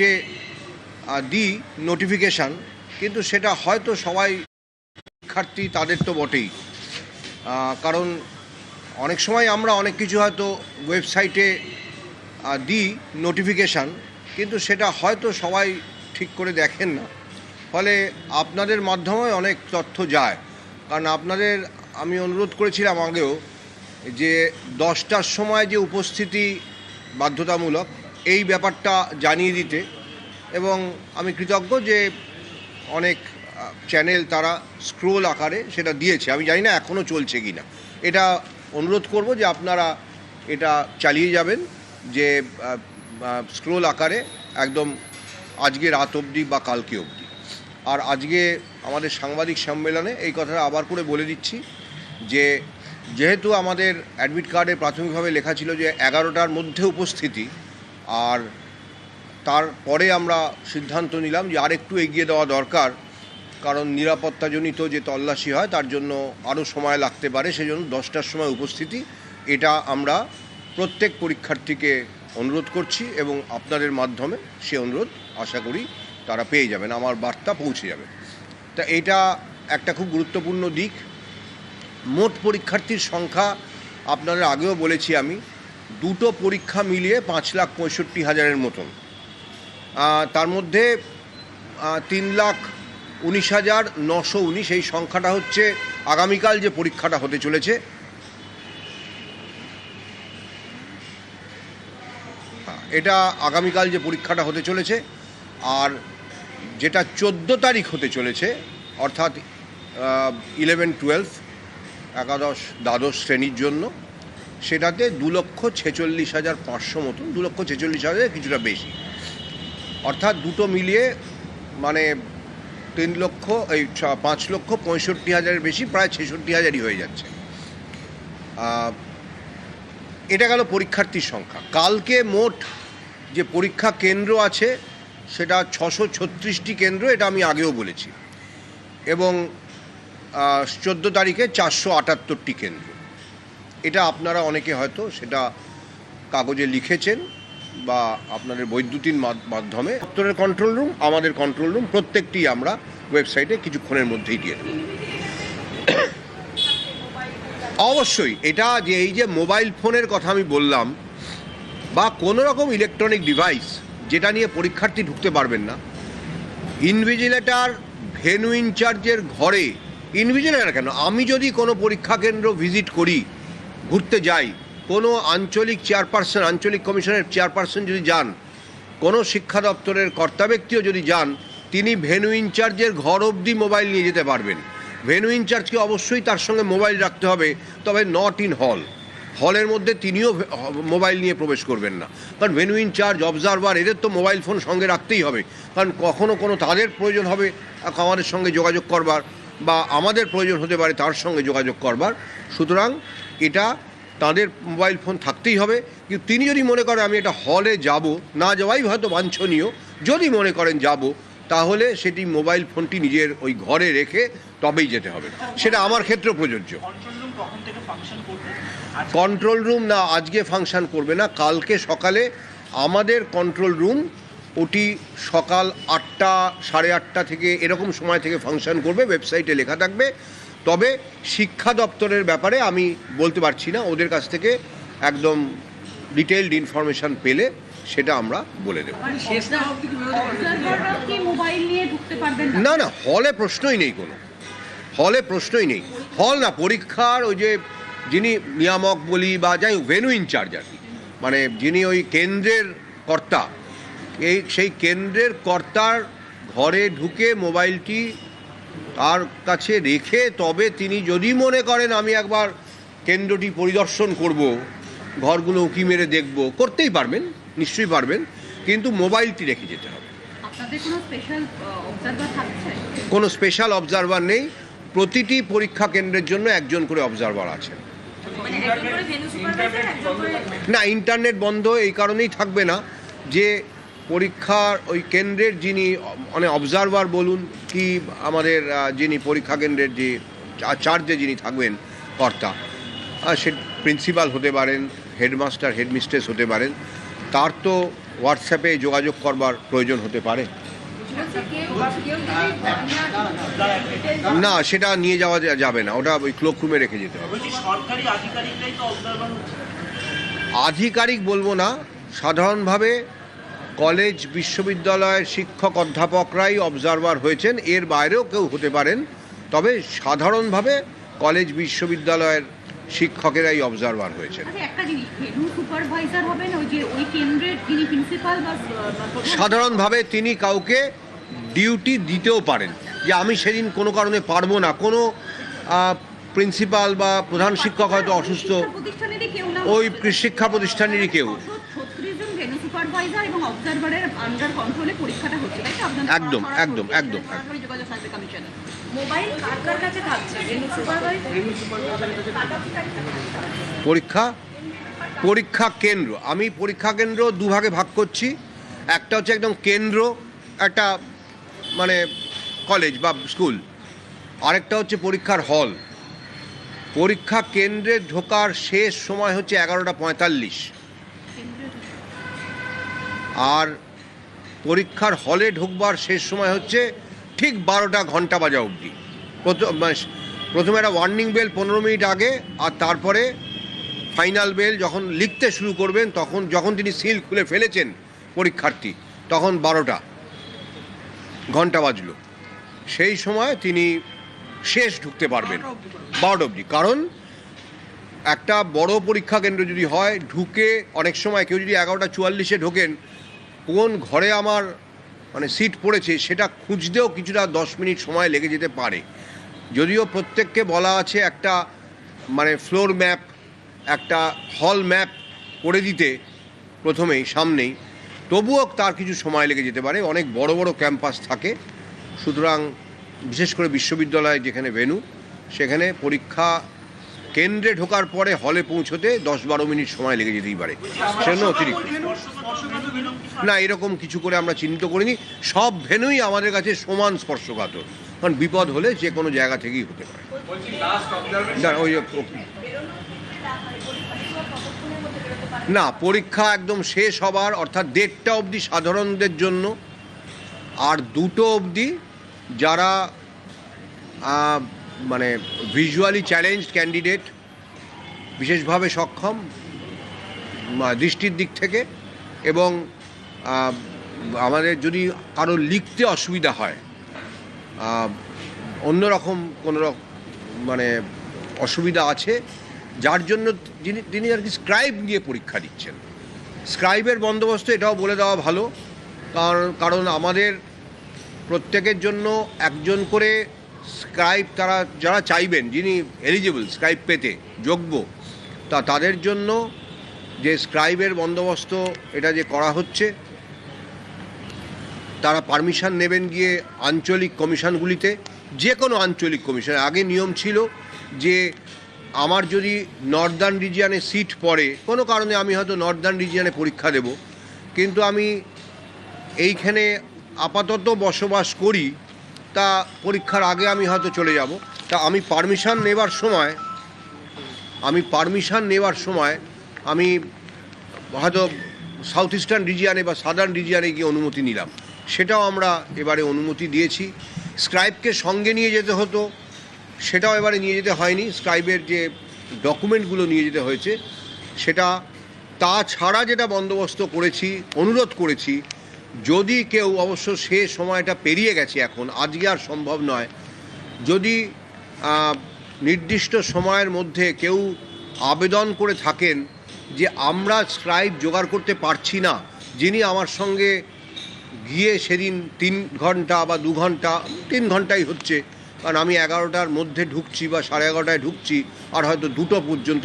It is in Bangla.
ওয়েবসাইটে দিই নোটিফিকেশান কিন্তু সেটা হয়তো সবাই শিক্ষার্থী তাদের তো বটেই। কারণ অনেক সময় আমরা অনেক কিছু হয়তো ওয়েবসাইটে দিই নোটিফিকেশান কিন্তু সেটা হয়তো সবাই ঠিক করে দেখেন না। ফলে আপনাদের মাধ্যমে অনেক তথ্য যায়। কারণ আপনাদের, আমি অনুরোধ করেছিলাম আগেও যে দশটার সময় যে উপস্থিতি বাধ্যতামূলক এই ব্যাপারটা জানিয়ে দিতে এবং আমি কৃতজ্ঞ যে অনেক চ্যানেল তারা স্ক্রোল আকারে সেটা দিয়েছে। আমি জানি না এখনও চলছে কি না এটা অনুরোধ করব যে আপনারা এটা চালিয়ে যাবেন যে স্ক্রোল আকারে একদম আজকে রাত অবধি বা কালকে অবধি। আর আজকে আমাদের সাংবাদিক সম্মেলনে এই কথাটা আবার করে বলে দিচ্ছি যে, যেহেতু আমাদের অ্যাডমিট কার্ডে প্রাথমিকভাবে লেখা ছিল যে এগারোটার মধ্যে উপস্থিতি আর তারপরে আমরা সিদ্ধান্ত নিলাম যে আরেকটু এগিয়ে দেওয়া দরকার, কারণ নিরাপত্তাজনিত যে তল্লাশি হয় তার জন্য আরও সময় লাগতে পারে, সেজন্য দশটার সময় উপস্থিতি। এটা আমরা প্রত্যেক পরীক্ষার্থীকে অনুরোধ করছি এবং আপনাদের মাধ্যমে সে অনুরোধ আশা করি তারা পেয়ে যাবেন, আমার বার্তা পৌঁছে যাবে। তা এটা একটা খুব গুরুত্বপূর্ণ দিক। মোট পরীক্ষার্থীর সংখ্যা আপনাদের আগেও বলেছি আমি দুটো পরীক্ষা মিলিয়ে পাঁচ লাখ পঁয়ষট্টি হাজারের মতন। তার মধ্যে তিন লাখ উনিশ হাজার নশো উনিশ এই সংখ্যাটা হচ্ছে আগামীকাল যে পরীক্ষাটা হতে চলেছে। হ্যাঁ, এটা আগামীকাল যে পরীক্ষাটা হতে চলেছে আর যেটা চোদ্দ তারিখ হতে চলেছে অর্থাৎ ইলেভেন টুয়েলভ একাদশ দ্বাদশ শ্রেণির জন্য সেটাতে দু লক্ষ ছেচল্লিশ হাজার পাঁচশো মতন, দু লক্ষ ছেচল্লিশ হাজার কিছুটা বেশি। অর্থাৎ দুটো মিলিয়ে মানে তিন লক্ষ, এই পাঁচ লক্ষ পঁয়ষট্টি হাজারের বেশি, প্রায় ছেষট্টি হাজারই হয়ে যাচ্ছে। এটা গেল পরীক্ষার্থীর সংখ্যা। কালকে মোট যে পরীক্ষা কেন্দ্র আছে, সেটা ছশো ছত্রিশটি কেন্দ্র, এটা আমি আগেও বলেছি। এবং চোদ্দ তারিখে চারশো আটাত্তরটি কেন্দ্র। এটা আপনারা অনেকে হয়তো সেটা কাগজে লিখেছেন বা আপনাদের বৈদ্যুতিন মাধ- মাধ্যমে। দপ্তরের কন্ট্রোল রুম আমাদের কন্ট্রোল রুম প্রত্যেকটি আমরা ওয়েবসাইটে কিছুক্ষণের মধ্যেই দিয়ে দেবো। অবশ্যই, এটা যে এই যে মোবাইল ফোনের কথা আমি বললাম বা কোনো রকম ইলেকট্রনিক ডিভাইস যেটা নিয়ে পরীক্ষার্থী ঢুকতে পারবেন না ইনভিজিলেটার ভেনু ইনচার্জের ঘরে ইনভিজিলেটার কেন? আমি যদি কোনো পরীক্ষা কেন্দ্র ভিজিট করি ঘুরতে যাই, কোনো আঞ্চলিক চেয়ারপারসন, আঞ্চলিক কমিশনের চেয়ারপারসন যদি যান, কোনো শিক্ষা দপ্তরের কর্তা ব্যক্তিও যদি যান, তিনি ভেনু ইনচার্জের ঘর অবধি মোবাইল নিয়ে যেতে পারবেন। ভেনু ইনচার্জকে অবশ্যই তার সঙ্গে মোবাইল রাখতে হবে, তবে নট ইন হল হলের মধ্যে তিনিও মোবাইল নিয়ে প্রবেশ করবেন না। কারণ ভেনু ইনচার্জ অবজারভার এদের তো মোবাইল ফোন সঙ্গে রাখতেই হবে। কারণ কখনো কোনো তাদের প্রয়োজন হবে আমাদের সঙ্গে যোগাযোগ করবার। বা আমাদের প্রয়োজন হতে পারে তার সঙ্গে যোগাযোগ করবার। সুতরাং এটা তাদের মোবাইল ফোন থাকতেই হবে। কিন্তু তিনি যদি মনে করেন আমি এটা হলে যাব, না যাওয়াই হয়তো বাঞ্ছনীয়। যদি মনে করেন যাব, তাহলে সেটি মোবাইল ফোনটি নিজের ওই ঘরে রেখে তবেই যেতে হবে। সেটা আমার ক্ষেত্রেও প্রযোজ্য। কন্ট্রোল রুম না, আজকে ফাংশন করবে না। কালকে সকালে আমাদের কন্ট্রোল রুম ওটি সকাল আটটা সাড়ে আটটা থেকে এরকম সময় থেকে ফাংশন করবে ওয়েবসাইটে লেখা থাকবে। তবে শিক্ষা দপ্তরের ব্যাপারে আমি বলতে পারছি না ওদের কাছ থেকে একদম ডিটেইলড ইনফরমেশান পেলে সেটা আমরা বলে দেব। অবজারভাররাও কি মোবাইল নিয়ে ঢুকতে পারবেন না? না না হলে প্রশ্নই নেই কোনো। হলে প্রশ্নই নেই। হল না পরীক্ষার ওই যে যিনি নিয়ামক বলি বা যাই ভেনু ইনচার্জ আর কি। মানে যিনি ওই কেন্দ্রের কর্তা এই সেই কেন্দ্রের কর্তার ঘরে ঢুকে মোবাইলটি তার কাছে রেখে তবে তিনি যদি মনে করেন আমি একবার কেন্দ্রটি পরিদর্শন করব ঘরগুলো উঁকি মেরে দেখব করতেই পারবেন নিশ্চয়ই পারবেন কিন্তু মোবাইলটি রেখে যেতে হবে। কোনো স্পেশাল অবজারভার নেই। প্রতিটি পরীক্ষা কেন্দ্রের জন্য একজন করে অবজারভার আছেন। মানে না ইন্টারনেট বন্ধ এই কারণেই থাকবে না যে পরীক্ষার ওই কেন্দ্রের যিনি মানে অবজারভার বলুন কি আমাদের যিনি পরীক্ষা কেন্দ্রের যে চার্জে যিনি থাকবেন কর্তা সে প্রিন্সিপাল হতে পারেন হেডমাস্টার হেডমিস্ট্রেস হতে পারেন তার তো হোয়াটসঅ্যাপে যোগাযোগ করবার প্রয়োজন হতে পারে। না সেটা নিয়ে যাওয়া যাবে না ওটা ওই ক্লোক রুমে রেখে যেতে হবে। আধিকারিক বলব না সাধারণভাবে কলেজ বিশ্ববিদ্যালয়ের শিক্ষক অধ্যাপকরাই অবজারভার হয়েছেন। এর বাইরেও কেউ হতে পারেন। তবে সাধারণভাবে কলেজ বিশ্ববিদ্যালয়ের শিক্ষকেরাই অবজারভার হয়েছেন। আচ্ছা সাধারণভাবে তিনি কাউকে ডিউটি দিতেও পারেন। যে আমি সেদিন কোনো কারণে পারব না। কোনো প্রিন্সিপাল বা প্রধান শিক্ষক হয়তো অসুস্থ। ওই শিক্ষা প্রতিষ্ঠানেরই কেউ। সুপারভাইজার এবং অবজারভারের আন্ডার কন্ট্রোলে পরীক্ষাটা হচ্ছে তাই তো? একদম, একদম, একদম। যোগাযোগ থাকবে কমিশনে মোবাইল কার কার কাছে থাকছে? পরীক্ষা পরীক্ষা কেন্দ্র। আমি পরীক্ষা কেন্দ্র দুভাগে ভাগ করছি। একটা হচ্ছে একদম কেন্দ্র একটা মানে কলেজ বা স্কুল আরেকটা হচ্ছে পরীক্ষার হল পরীক্ষা কেন্দ্রে ঢোকার শেষ সময় হচ্ছে এগারোটা পঁয়তাল্লিশ। আর পরীক্ষার হলে ঢুকবার শেষ সময় হচ্ছে ঠিক বারোটা ঘণ্টা বাজা অবধি। প্রথম মানে প্রথমে একটা ওয়ার্নিং বেল পনেরো মিনিট আগে আর তারপরে ফাইনাল বেল যখন লিখতে শুরু করবেন তখন যখন তিনি সিল খুলে ফেলেছেন পরীক্ষার্থী তখন বারোটা ঘণ্টা বাজলো। সেই সময় তিনি শেষ ঢুকতে পারবেন। বারোটা অবধি। কারণ একটা বড় পরীক্ষা কেন্দ্র যদি হয় ঢুকে অনেক সময় কেউ যদি এগারোটা চুয়াল্লিশে ঢোকেন কোন ঘরে আমার মানে সিট পড়েছে সেটা খুঁজতেও কিছুটা দশ মিনিট সময় লেগে যেতে পারে। যদিও প্রত্যেককে বলা আছে একটা মানে ফ্লোর ম্যাপ একটা হল ম্যাপ করে দিতে প্রথমেই, সামনেই। তবুও তার কিছু সময় লেগে যেতে পারে। অনেক বড় বড় ক্যাম্পাস থাকে। সুতরাং বিশেষ করে বিশ্ববিদ্যালয় যেখানে ভেনু, সেখানে পরীক্ষা কেন্দ্রে ঢোকার পরে হলে পৌঁছতে দশ বারো মিনিট সময় লেগে যেতেই পারে। সেজন্য অতিরিক্ত। না এরকম কিছু করে আমরা চিহ্নিত করিনি। সব ভেনুই আমাদের কাছে সমান স্পর্শকাতর। কারণ বিপদ হলে যে কোনো জায়গা থেকেই হতে পারে। না, ওই না পরীক্ষা একদম শেষ হবার অর্থাৎ দেড়টা অবধি সাধারণদের জন্য। আর দুটো অবধি যারা মানে ভিজুয়ালি চ্যালেঞ্জ ক্যান্ডিডেট বিশেষভাবে সক্ষম দৃষ্টির দিক থেকে। এবং আমাদের যদি কারও লিখতে অসুবিধা হয় অন্যরকম কোনো মানে অসুবিধা আছে, যার জন্য যিনি, তিনি আর কি স্ক্রাইব নিয়ে পরীক্ষা দিচ্ছেন। স্ক্রাইবের বন্দোবস্ত এটাও বলে দেওয়া ভালো, কারণ কারণ আমাদের প্রত্যেকের জন্য একজন করে স্ক্রাইব তারা, যারা চাইবেন, যিনি এলিজিবল স্ক্রাইব পেতে, যোগ্য, তা তাদের জন্য যে স্ক্রাইবের বন্দোবস্ত এটা যে করা হচ্ছে, তারা পারমিশন নেবেন গিয়ে আঞ্চলিক কমিশনগুলিতে যে কোনো আঞ্চলিক কমিশন। আগে নিয়ম ছিল যে আমার যদি নর্দার্ন রিজিয়ানে সিট পড়ে, কোনো কারণে আমি হয়তো নর্দার্ন রিজিয়ানে পরীক্ষা দেব, কিন্তু আমি এইখানে আপাতত বসবাস করি, তা পরীক্ষার আগে আমি হয়তো চলে যাব। তা আমি পারমিশন নেবার সময়, আমি পারমিশন নেবার সময় আমি হয়তো সাউথ ইস্টার্ন রিজিয়ানে বা সাদার্ন রিজিয়ানে গিয়ে অনুমতি নিলাম। সেটাও আমরা এবারে অনুমতি দিয়েছি। স্ক্রাইবকে সঙ্গে নিয়ে যেতে হতো, সেটাও এবারে নিয়ে যেতে হয়নি। স্ক্রাইবের যে ডকুমেন্টগুলো নিয়ে যেতে হয়েছে, সেটা তাছাড়া যেটা বন্দোবস্ত করেছি, অনুরোধ করেছি, যদি কেউ অবশ্য সে সময়টা পেরিয়ে গেছে এখন, আজকে আর সম্ভব নয়, যদি নির্দিষ্ট সময়ের মধ্যে কেউ আবেদন করে থাকেন যে আমরা স্ক্রাইব জোগাড় করতে পারছি না, যিনি আমার সঙ্গে গিয়ে সেদিন তিন ঘণ্টা বা দু ঘণ্টা, তিন ঘন্টাই হচ্ছে, কারণ আমি এগারোটার মধ্যে ঢুকছি বা সাড়ে এগারোটায় ঢুকছি, আর হয়তো দুটো পর্যন্ত